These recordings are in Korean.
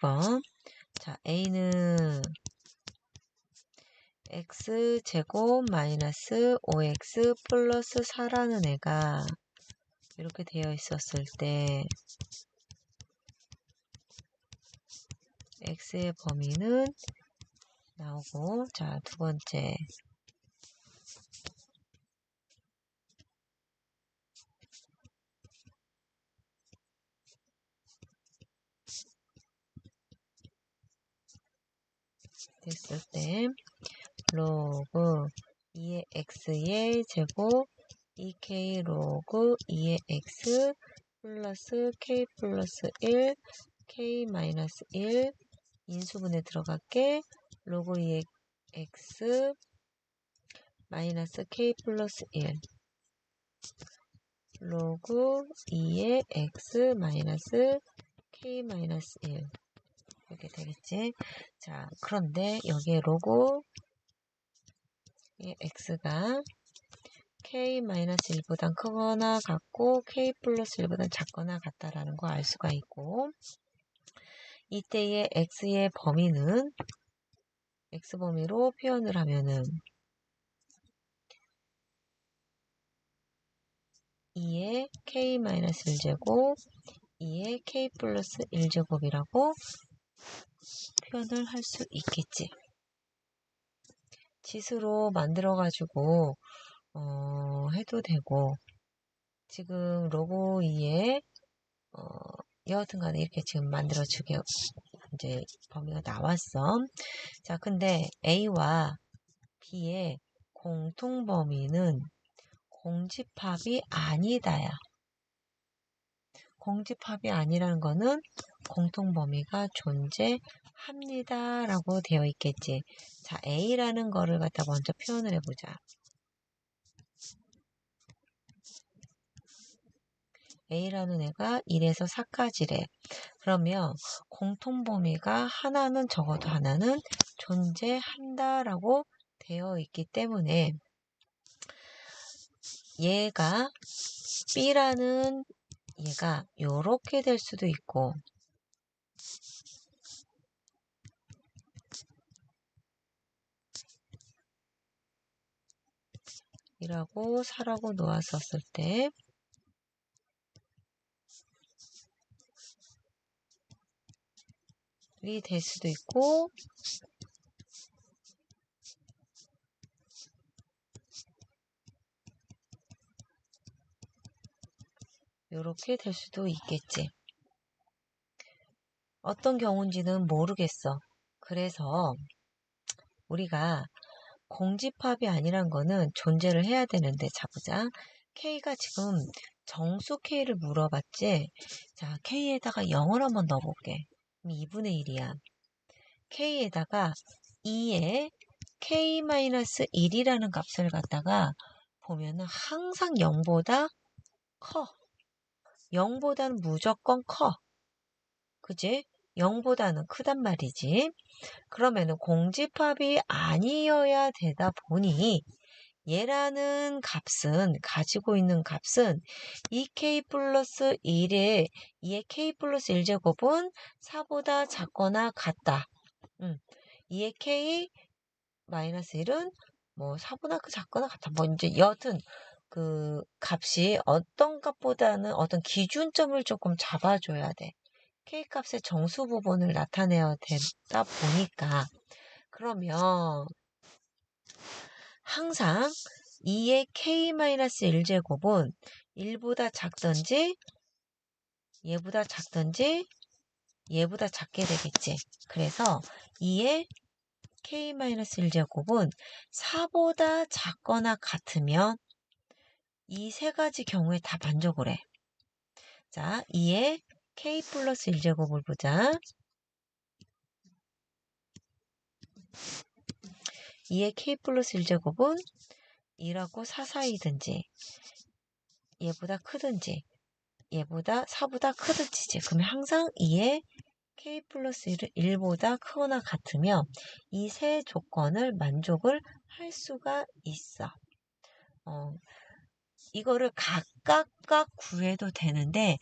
6번. 자, A는 x제곱 마이너스 5x 플러스 4라는 애가 이렇게 되어 있었을 때 x의 범위는 나오고 자 두 번째 됐을 때 로그 2의 x의 제곱 2k 로그 2의 x 플러스 k 플러스 1 k 마이너스 1 인수분해 들어갈게. 로그 2의 x 마이너스 k 플러스 1 로그 2의 x 마이너스 k 마이너스 1 이렇게 되겠지. 자, 그런데 여기에 로고 x가 k-1보단 크거나 같고 k 플러스 1보단 작거나 같다라는 거 알 수가 있고 이때의 x의 범위는 x 범위로 표현을 하면은 2의 k-1제곱 2의 k 플러스 1제곱이라고 표현을 할 수 있겠지. 지수로 만들어가지고 어, 해도 되고 지금 로고 2에 어, 여하튼 간에 이렇게 지금 만들어주게 이제 범위가 나왔어. 자, 근데 A와 B의 공통 범위는 공집합이 아니다야. 공집합이 아니라는 거는 공통 범위가 존재합니다. 라고 되어 있겠지. 자, A라는 거를 갖다 먼저 표현을 해보자. A라는 애가 1에서 4까지래. 그러면 공통 범위가 하나는 적어도 하나는 존재한다라고 되어 있기 때문에 얘가 B라는 얘가 이렇게 될 수도 있고. 이라고 사라고 놓았었을 때. 이 될 수도 있고 이렇게 될 수도 있겠지. 어떤 경우인지는 모르겠어. 그래서 우리가 공집합이 아니란 거는 존재를 해야 되는데 자 보자. K가 지금 정수 K를 물어봤지. 자, K에다가 0을 한번 넣어볼게. 2분의 1이야. K에다가 2에 K-1이라는 값을 갖다가 보면은 항상 0보다 커. 0보다는 무조건 커. 그지? 0보다는 크단 말이지. 그러면은 공집합이 아니어야 되다 보니 얘라는 값은 가지고 있는 값은 2k 플러스 1의 2의 k 플러스 1제곱은 4보다 작거나 같다. 음, 2의 k 마이너스 1은 뭐 4보다 작거나 같다. 뭐 이제 여하튼 그 값이 어떤 값보다는 어떤 기준점을 조금 잡아줘야 돼. K값의 정수 부분을 나타내야 되다 보니까 그러면 항상 2의 K-1제곱은 1보다 작던지 얘보다 작던지 얘보다 작게 되겠지. 그래서 2의 K-1제곱은 4보다 작거나 같으면 이 세 가지 경우에 다 만족을 해. 자, 2의 k 플러스 1제곱을 보자. 2의 k 플러스 1제곱은 2라고 4 사이든지 얘보다 크든지 얘보다 4보다 크든지 그러면 항상 2의 k 플러스 1은 1보다 크거나 같으면 이세 조건을 만족을 할 수가 있어. 어, 이거를 각각 각 구해도 되는데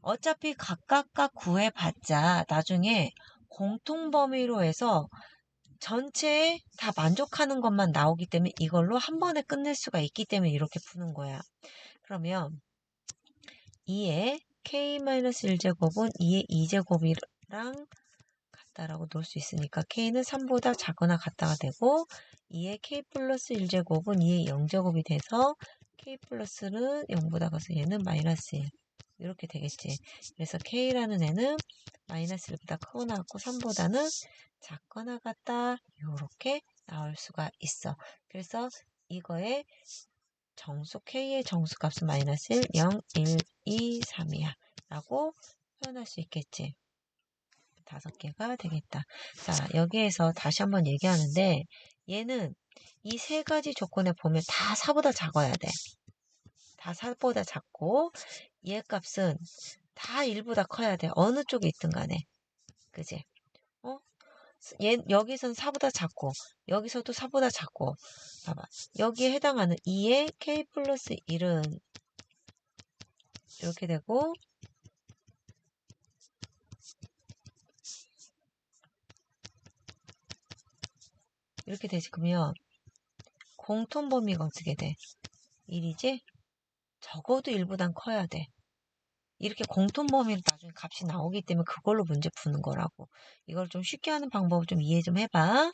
어차피 각각 각 구해봤자 나중에 공통 범위로 해서 전체에 다 만족하는 것만 나오기 때문에 이걸로 한 번에 끝낼 수가 있기 때문에 이렇게 푸는 거야. 그러면 2의 k-1제곱은 2의 2제곱이랑 같다라고 놓을 수 있으니까 k는 3보다 작거나 같다가 되고 2의 k 플러스 1제곱은 2의 0제곱이 돼서 k 플러스는 0보다 가서 얘는 마이너스 1 이렇게 되겠지. 그래서 k라는 애는 마이너스 1보다 크거나 같고 3보다는 작거나 같다 이렇게 나올 수가 있어. 그래서 이거의 정수 k의 정수 값은 마이너스 1, 0, 1, 2, 3이야 라고 표현할 수 있겠지. 다섯 개가 되겠다. 자 여기에서 다시 한번 얘기하는데 얘는 이 세 가지 조건에 보면 다 4보다 작아야 돼. 다 4보다 작고 얘 값은 다 1보다 커야 돼. 어느 쪽에 있든 간에. 그지? 어? 얘, 여기선 4보다 작고 여기서도 4보다 작고 봐봐. 여기에 해당하는 2의 k 플러스 1은 이렇게 되고 이렇게 되지 그러면 공통 범위가 어떻게 돼? 1이지? 적어도 1보단 커야 돼. 이렇게 공통 범위로 나중에 값이 나오기 때문에 그걸로 문제 푸는 거라고. 이걸 좀 쉽게 하는 방법을 좀 이해 좀 해봐.